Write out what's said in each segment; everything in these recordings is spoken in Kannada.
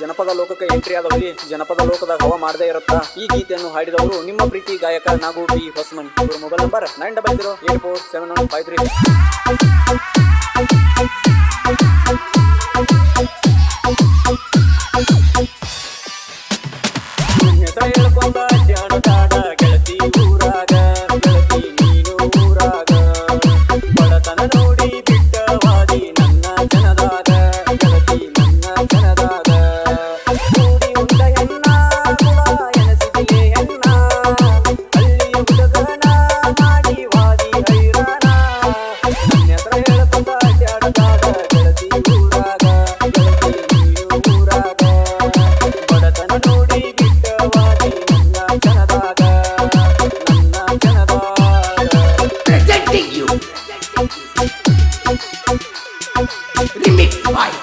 ಜನಪದ ಲೋಕಕ್ಕೆ ಎಂಟ್ರಿ ಆದವಲ್ಲಿ ಜನಪದ ಲೋಕದ ಹವ ಮಾಡದೇ ಇರುತ್ತಾ? ಈ ಗೀತೆಯನ್ನು ಹಾಡಿದವರು ನಿಮ್ಮ ಪ್ರೀತಿ ಗಾಯಕ ನಾಗು ಬಿ ಹೊಸಮನಿ. ಅವರ mobile number nine double zero eight four seven one five three. ಹೇಳ್ಕೊಂಡ Hawaii.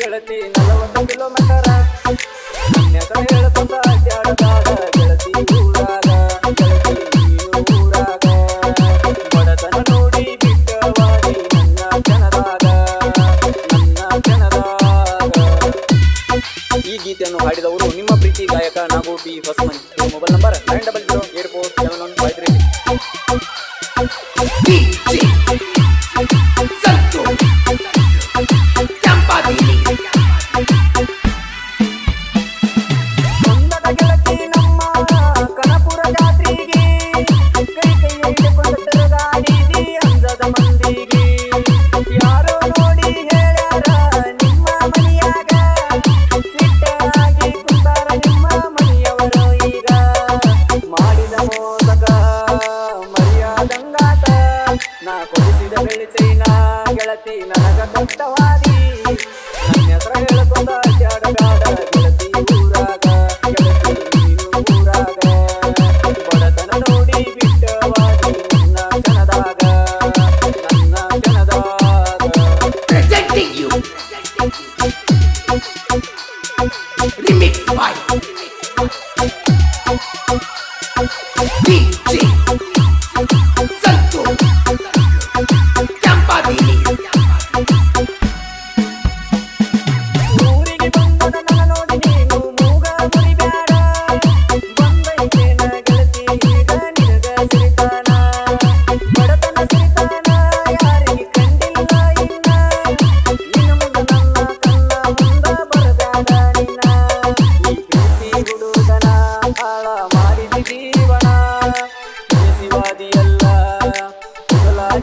ಗೆಳತಿ, ನಲವತ್ತು ಬಡತನ ನೋಡಿ ನನ್ನ ನನ್ನ ಈ ಗೀತೆಯನ್ನು ಹಾಡಿದವರು ನಿಮ್ಮ ಪ್ರೀತಿ ಗಾಯಕ Nagu B Hosamani. Mobile number nine double zero eight four seven one five three ನನಗ ಕೊಟ್ಟವಾದಿ ನನ್ನ ಹೆಸರ ಹೇಳ್ಕೊಂಡ ಅಡ್ಡಾಡಗಾಡ ಗೆಳತಿ ಊರಾಗ ಗೆಳತಿ ಊರಾಗ ಬಡತನ ನೋಡಿ ಬಿಟ್ಟವಾದಿ ನನ್ನ ಜನದಾಗ ನನ್ನ ಜನದಾಗ remix by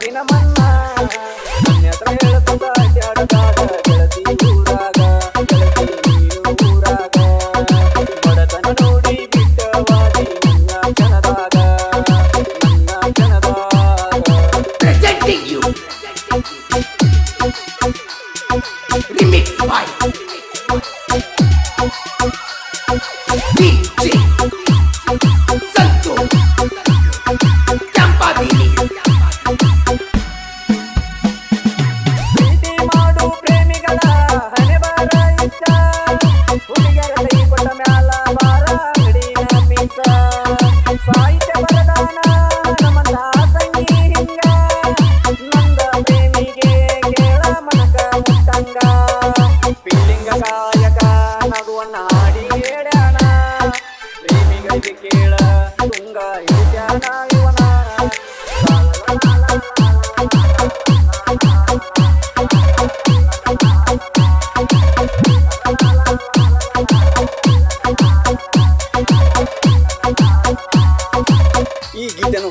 ಮೊದಲಾಗಿನ ಮನ್ನ ನನ್ನ ಹೆಸರು ಹೇಳ್ಕೊಂಡ ಅಡ್ಡಾಡಗಾಡ ಗೆಳತಿ ಊರಾಗ. ಗೆಳತಿ ಊರಾಗ. ಬಡತನ ನೋಡಿ ಬಿಟ್ಟವಾದಿ ನನ್ನ ಜನದಾಗ. ನನ್ನ ಜನದಾಗ. Remix by ganga.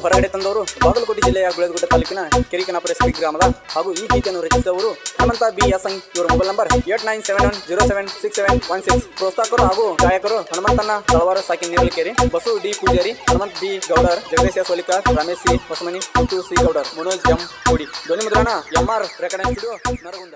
ಬಾಗಲಕೋಟೆ ಜಿಲ್ಲೆಯ ಗುಳೇದಗುಡ್ಡ ತಾಲೂಕಿನ ಕೆರಿಕನಾಪುರ ಶ್ರೀ ಗ್ರಾಮದ ಹಾಗೂ ಈ ಗೀತೆಯನ್ನು ರಚಿಸಿದವರು ಹನುಮಂತ ಬಿ ಐ ಇವರ mobile number eight nine seven one zero seven six seven one six. ಪ್ರೋತ್ಸಾಹಕರು ಹಾಗೂ ಗಾಯಕರು ಹನುಮಂತನ ತಳವಾರ ಸಾಕಿ Neeralikeri Basu D Pujari, Hanumanth B Gowdar, Jagadish S Holikar Ramesh C Hosamani C Gowdar, Manoj M Kodi. ಧ್ವನಿ ಮುದ್ರಣ M R recording studio Naragund.